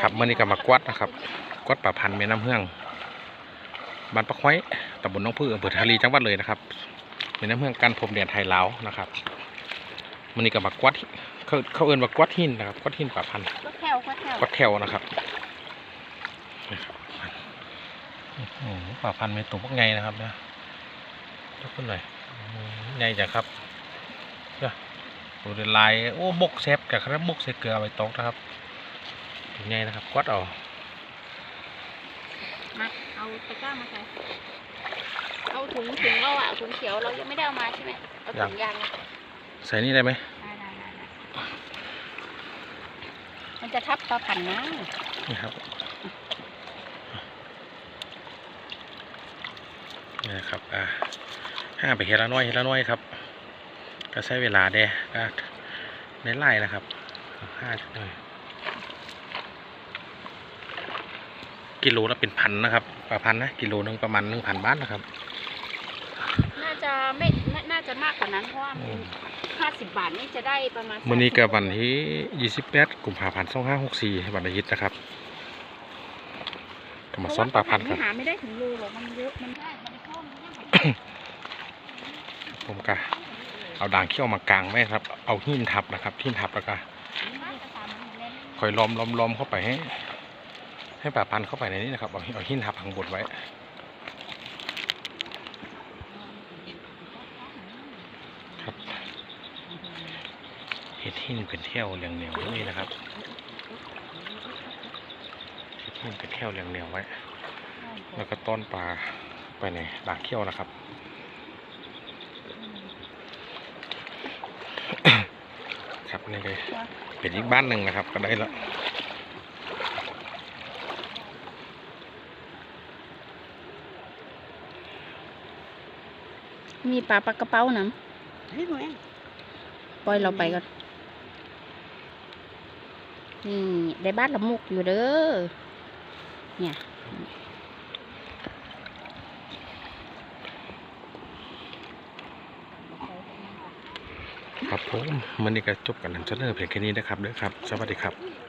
ครับเมื่อนี้ก็มากวัดนะครับกวัดป่าพันธุ์แม่น้ำเฮืองบ้านปะค้อยตำบลหน้องพืออำเภอทารีจังหวัดเลยนะครับแม่น้ำเฮืองกันพรมแดนไทยลาวนะครับมื่อนี้ก็มากวัดเขาเขาเอิ้นว่ากวัดหินนะครับกวัดหินป่าพันธุ์ก็แถวก็แถวกวัดแถวนะครับนะครับโอ้โหป่าพันธุ์เป็นตัวพวกไงนะครับเนี่ยยกขึ้นหน่อยอืมไงจ้ะครับเนี่ยดูในลายโอ้บกแซบกับครับบกใส่เกลือเอาไปตกนะครับ เป็นไงนะครับกวัดเอามาเอาตะกร้ามาใส่เอาถุงถุงเราอะถุงเขียวเรายังไม่ได้เอามาใช่ไหมเอาถุงยางมาใส่นี่ได้ไหมได้ได้ได้ได้มันจะทับปลาผันนะนี่ครับนี่นะครับอ่าห้าไปเฮดละน้อยเฮดละน้อยครับ ก็ใช้เวลาเด้ก็ในไล่นะครับห้าหน่อ กิโลละเป็นพันนะครับปลาพันนะกิโลหนึงประมาณหนึ่งพันบาทนะครับ น่าจะไม่น่าน่าจะมากกว่านั้นเพราะว่าอืมห้าสิบบาทนี่จะได้ประมาณมื้อนี้ก็30วันที่ยี่สิบแปดกุมภาพันธ์สองห้าหกสี่วันอาทิตย์นะครับก็มาซ้อนปลาพันธุ์ครับ หาไม่ได้ถึงโลหรอกมันเยอะมันได้มันได้เข้ามันได้ผมก็เอาด่างเขี้ยวมากางไว้ครับ เอาหินทับนะครับหินทับแล้วก็น่าจะตามมันเล่นคอยล้อมล้อมล้อมเข้าไปให้ ให้ปลาพันเข้าไปในนี้นะครับ เอาเอาหินทับข้างบนไว้ครับเห็ดหินเป็นเที่ยวเรียงเหนียวนี่นะครับเห็ดหินเป็นเที่ยวเรียงเหนียวไว้ แล้วก็ต้อนปลาไปในด่างเขี้ยวนะครับครับนี่เลยเป็นอีกบ้านหนึ่งนะครับ ก็ได้แล้ว มีปลาปลากระเป้าน้เฮ้ยแม่ำปล่อยเราไปก่อน นี่ได้บ้านละมุกอยู่เด้อ เนี่ยครับผมมันนี่ก็จบกันนำเสนอเพียงแค่นี้นะครับเด้อครับ สวัสดีครับเ